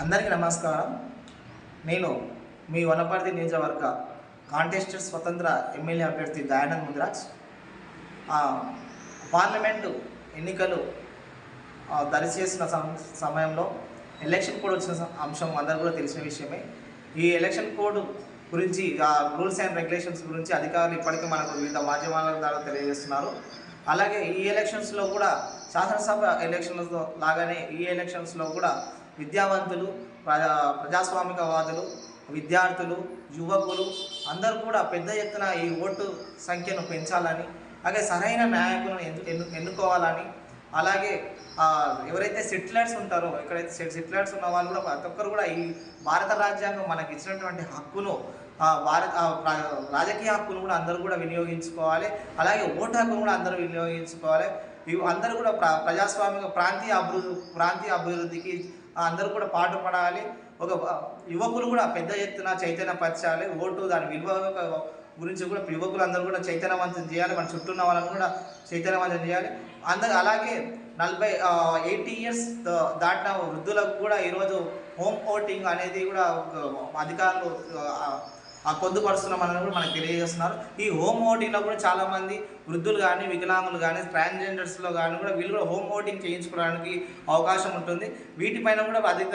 అందరికీ నమస్కారం. నేను మీ వనపర్తి నియోజకవర్గ కాంటెస్ట్ స్వతంత్ర ఎమ్మెల్యే అభ్యర్థి దయానంద్ ముద్రాజ్. ఆ, పార్లమెంటు ఎన్నికలు ఆ, దరిచేసిన సమయంలో ఎలక్షన్ కోడ్ వచ్చిన అంశం అందరూ కూడా తెలిసిన విషయమే. ఈ ఎలక్షన్ కోడ్ గురించి ఆ రూల్స్ అండ్ రెగ్యులేషన్స్ గురించి అధికారులు ఇప్పటికీ మనకు వివిధ మాధ్యమాల ద్వారా తెలియజేస్తున్నారు. అలాగే ఈ ఎలక్షన్స్లో కూడా శాసనసభ ఎలక్షన్లతో లాగానే ఈ ఎలక్షన్స్లో కూడా విద్యావంతులు ప్రజా ప్రజాస్వామికవాదులు విద్యార్థులు యువకులు అందరూ కూడా పెద్ద ఎత్తున ఈ ఓటు సంఖ్యను పెంచాలని అలాగే సరైన నాయకులను ఎన్ను- ఎన్నుకోవాలని అలాగే ఎవరైతే సెటిలర్స్ ఉంటారో ఎక్కడైతే సెటిలర్స్ ఉన్న వాళ్ళు కూడా ప్రతి ఒక్కరు కూడా ఈ భారత రాజ్యాంగం మనకి ఇచ్చినటువంటి హక్కును భారత రాజకీయ హక్కును కూడా అందరూ కూడా వినియోగించుకోవాలి. అలాగే ఓటు హక్కును కూడా అందరూ వినియోగించుకోవాలి. ఇవి అందరూ కూడా ప్ర ప్రజాస్వామిక ప్రాంతీయ అభివృద్ధి ప్రాంతీయ అభివృద్ధికి అందరూ కూడా పాటుపడాలి. ఒక యువకులు కూడా పెద్ద ఎత్తున చైతన్యపరచాలి. ఓటు దాని విలువ గురించి కూడా యువకులందరూ కూడా చైతన్యవంతం చేయాలి. మన చుట్టూ ఉన్న వాళ్ళని కూడా చైతన్యవంతం చేయాలి. అందరు అలాగే నలభై ఎయిటీ ఇయర్స్ దాటిన వృద్ధులకు కూడా ఈరోజు హోమ్ ఓటింగ్ అనేది కూడా ఒక అధికారులు పొందుపరుస్తున్నామని కూడా మనకు తెలియజేస్తున్నారు. ఈ హోమ్ ఓటింగ్లో కూడా చాలామంది వృద్ధులు కానీ వికలాంగులు కానీ ట్రాన్స్జెండర్స్లో కానీ కూడా వీళ్ళు కూడా హోమ్ ఓటింగ్ చేయించుకోవడానికి అవకాశం ఉంటుంది. వీటిపైన కూడా అధిక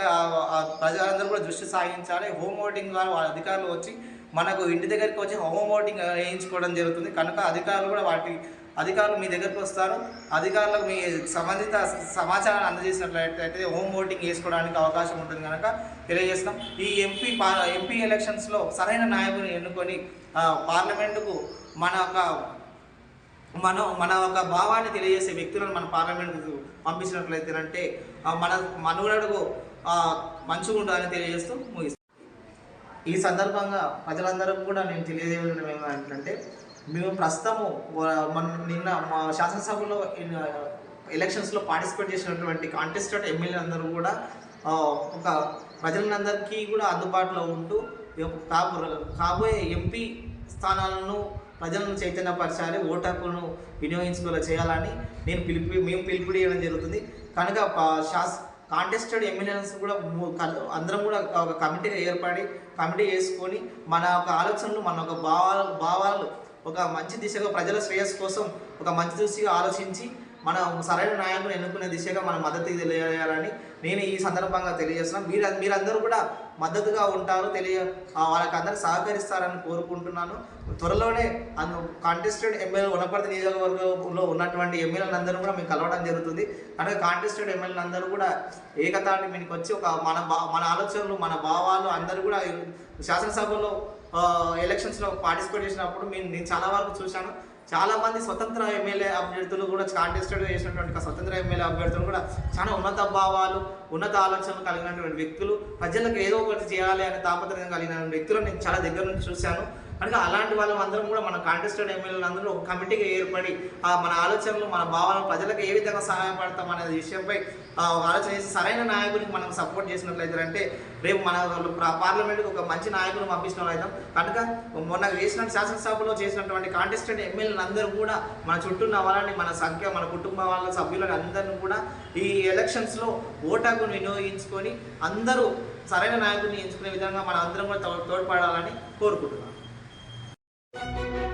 ప్రజలందరూ కూడా దృష్టి సాగించాలి. హోమ్ ఓటింగ్ ద్వారా వాళ్ళ అధికారులు వచ్చి మనకు ఇంటి దగ్గరికి వచ్చి హోమ్ ఓటింగ్ వేయించుకోవడం జరుగుతుంది. కనుక అధికారులు కూడా వాటి అధికారులు మీ దగ్గరకు వస్తారు. అధికారులకు మీ సంబంధిత సమాచారాన్ని అందజేసినట్లయితే హోమ్ ఓటింగ్ వేసుకోవడానికి అవకాశం ఉంటుంది కనుక తెలియజేస్తాం ఈ ఎంపీ పా ఎంపీ ఎలక్షన్స్లో సరైన నాయకుని ఎన్నుకొని పార్లమెంటుకు మన ఒక మన మన ఒక భావాన్ని తెలియజేసే వ్యక్తులను మన పార్లమెంట్కు పంపించినట్లయితే అంటే మన మనుగడకు మంచిగా ఉండాలని తెలియజేస్తూ ముగిస్తాం ఈ సందర్భంగా ప్రజలందరూ కూడా నేను తెలియజేయడం ఏమంటే మేము ప్రస్తుతము మన నిన్న మా శాసనసభలో ఎలక్షన్స్లో పార్టిసిపేట్ చేసినటువంటి కాంటెస్టెడ్ ఎమ్మెల్యే అందరూ కూడా ఒక ప్రజలందరికీ కూడా అందుబాటులో ఉంటూ కాబో కాబోయే ఎంపీ స్థానాలను ప్రజలను చైతన్యపరచాలి ఓటర్లను వినియోగించుకోలే చేయాలని నేను పిలుపు మేము పిలుపుడియడం జరుగుతుంది. కనుక శాస్ కాంటెస్టెడ్ ఎమ్మెల్యేస్ కూడా అందరం కూడా ఒక కమిటీ ఏర్పడి కమిటీ చేసుకొని మన ఒక ఆలోచనలు మన ఒక భావాల భావాలు ఒక మంచి దిశగా ప్రజల శ్రేయస్సు కోసం ఒక మంచి దిశగా ఆలోచించి మన సరైన నాయకుని ఎన్నుకునే దిశగా మన మద్దతు తెలియజేయాలని నేను ఈ సందర్భంగా తెలియజేస్తున్నాను. మీరు మీరందరూ కూడా మద్దతుగా ఉంటారు తెలియ వాళ్ళకి అందరూ సహకరిస్తారని కోరుకుంటున్నాను. త్వరలోనే అందు కాంటెస్టెడ్ ఎమ్మెల్యే ఉన్నపర్తి నియోజకవర్గంలో ఉన్నటువంటి ఎమ్మెల్యేలు అందరూ కూడా మేము కలవడం జరుగుతుంది. కనుక కాంటెస్టెడ్ ఎమ్మెల్యేలు అందరూ కూడా ఏకతాటి మీకు వచ్చి ఒక మన మన ఆలోచనలు మన భావాలు అందరూ కూడా శాసనసభలో ఎలక్షన్స్లో పార్టిసిపేట్ చేసినప్పుడు మేము నేను చాలా వరకు చూశాను. చాలా మంది స్వతంత్ర ఎమ్మెల్యే అభ్యర్థులు కూడా కాంటెస్టెడ్ చేసినటువంటి స్వతంత్ర ఎమ్మెల్యే అభ్యర్థులు కూడా చాలా ఉన్నత భావాలు ఉన్నత ఆలోచనలు కలిగినటువంటి వ్యక్తులు. ప్రజలకు ఏదో ఒకటి చేయాలి అనే తాపత్రయం కలిగిన వ్యక్తులను నేను చాలా దగ్గర నుంచి చూశాను. కనుక అలాంటి వాళ్ళం అందరం కూడా మన కాంటెస్టెడ్ ఎమ్మెల్యేలు అందరూ ఒక కమిటీగా ఏర్పడి ఆ మన ఆలోచనలు మన భావాలను ప్రజలకు ఏ విధంగా సహాయపడతాం అనే విషయంపై ఆ, ఆలోచన చేసి సరైన నాయకుడికి మనం సపోర్ట్ చేసినట్లయితే అంటే రేపు మన పార్లమెంట్కి ఒక మంచి నాయకులు పంపించిన అవుతాం. కనుక మొన్న చేసిన శాసనసభలో చేసినటువంటి కాంటెస్టెడ్ ఎమ్మెల్యేలు అందరూ కూడా మన చుట్టూ ఉన్న వాళ్ళని మన సంఖ్య మన కుటుంబ వాళ్ళ సభ్యులని అందరిని కూడా ఈ ఎలక్షన్స్లో ఓటాకు వినియోగించుకొని అందరూ సరైన నాయకుడిని ఎంచుకునే విధంగా మన అందరం కూడా తో- తోడ్పడాలని కోరుకుంటున్నాం. Thank you.